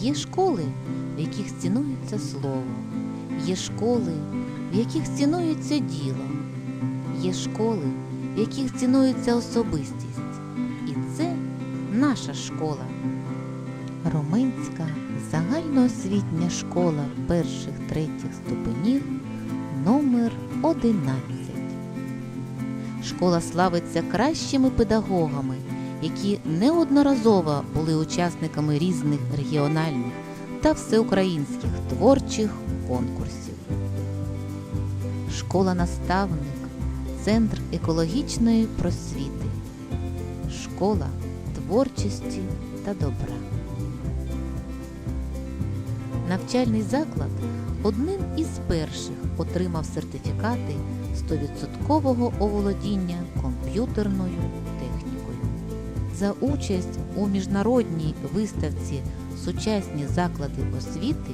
Є школи, в яких цінується слово, є школи, в яких цінується діло, є школи, в яких цінується особистість. І це наша школа. Роминська загальноосвітня школа перших третіх ступенів номер 11. Школа славиться кращими педагогами, які неодноразово були учасниками різних регіональних та всеукраїнських творчих конкурсів. Школа наставник центр екологічної просвіти, школа творчості та добра. Навчальний заклад одним із перших отримав сертифікати 100% оволодіння комп'ютерною. За участь у міжнародній виставці Сучасні заклади освіти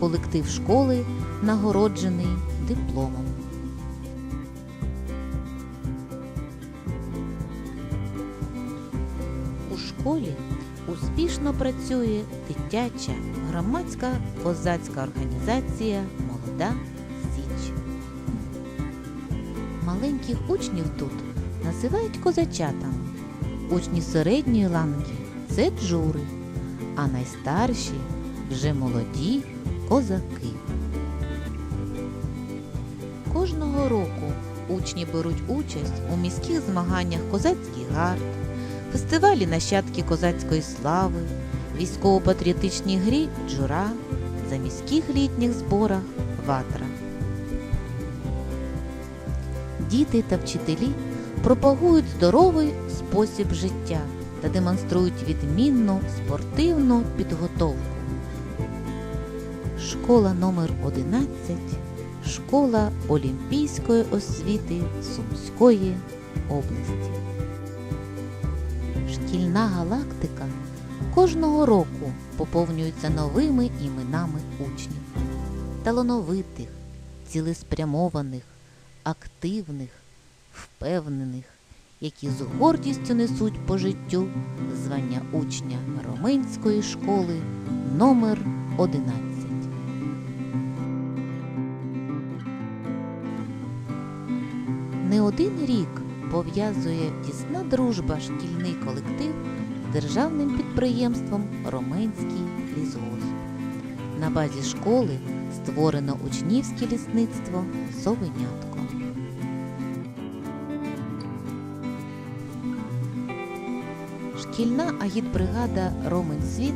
колектив школи нагороджений дипломом. У школі успішно працює дитяча громадська козацька організація Молода Січ. Маленьких учнів тут називають козачатами. Учні середньої ланки це джури, а найстарші вже молоді козаки. Кожного року учні беруть участь у міських змаганнях Козацький гард, фестивалі нащадки козацької слави, військово-патріотичній грі Джура, заміських літніх зборах Ватра. Діти та вчителі пропагують здоровий спосіб життя та демонструють відмінну спортивну підготовку. Школа номер 11 Школа Олімпійської освіти Сумської області. Шкільна галактика кожного року поповнюється новими іменами учнів, талановитих, цілеспрямованих, активних, впевнених, які з гордістю несуть по життю звання учня Роминської школи номер 11. Не один рік пов'язує тісна дружба шкільний колектив з державним підприємством Роменський лісгосп. На базі школи створено учнівське лісництво Совенятко. Шкільна агітбригада Роменсвіт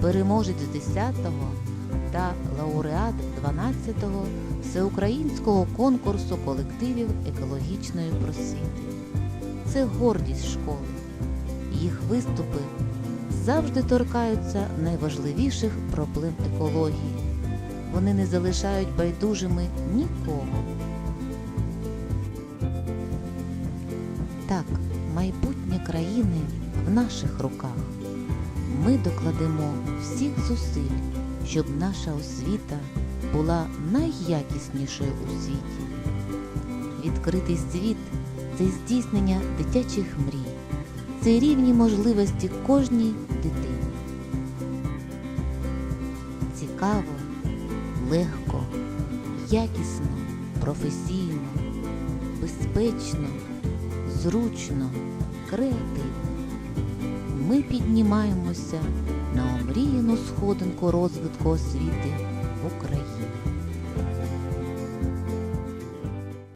переможець 10-го та лауреат 12-го всеукраїнського конкурсу колективів екологічної просвіти. Це гордість школи. Їх виступи завжди торкаються найважливіших проблем екології. Вони не залишають байдужими нікого. Так, майбутнє країни в наших руках. Ми докладемо всіх зусиль, щоб наша освіта була найякіснішою у світі. Відкритий світ це здійснення дитячих мрій, це рівні можливості кожній дитині. Цікаво, легко, якісно, професійно, безпечно, зручно, креативно. Ми піднімаємося на омріяну сходинку розвитку освіти в Україні.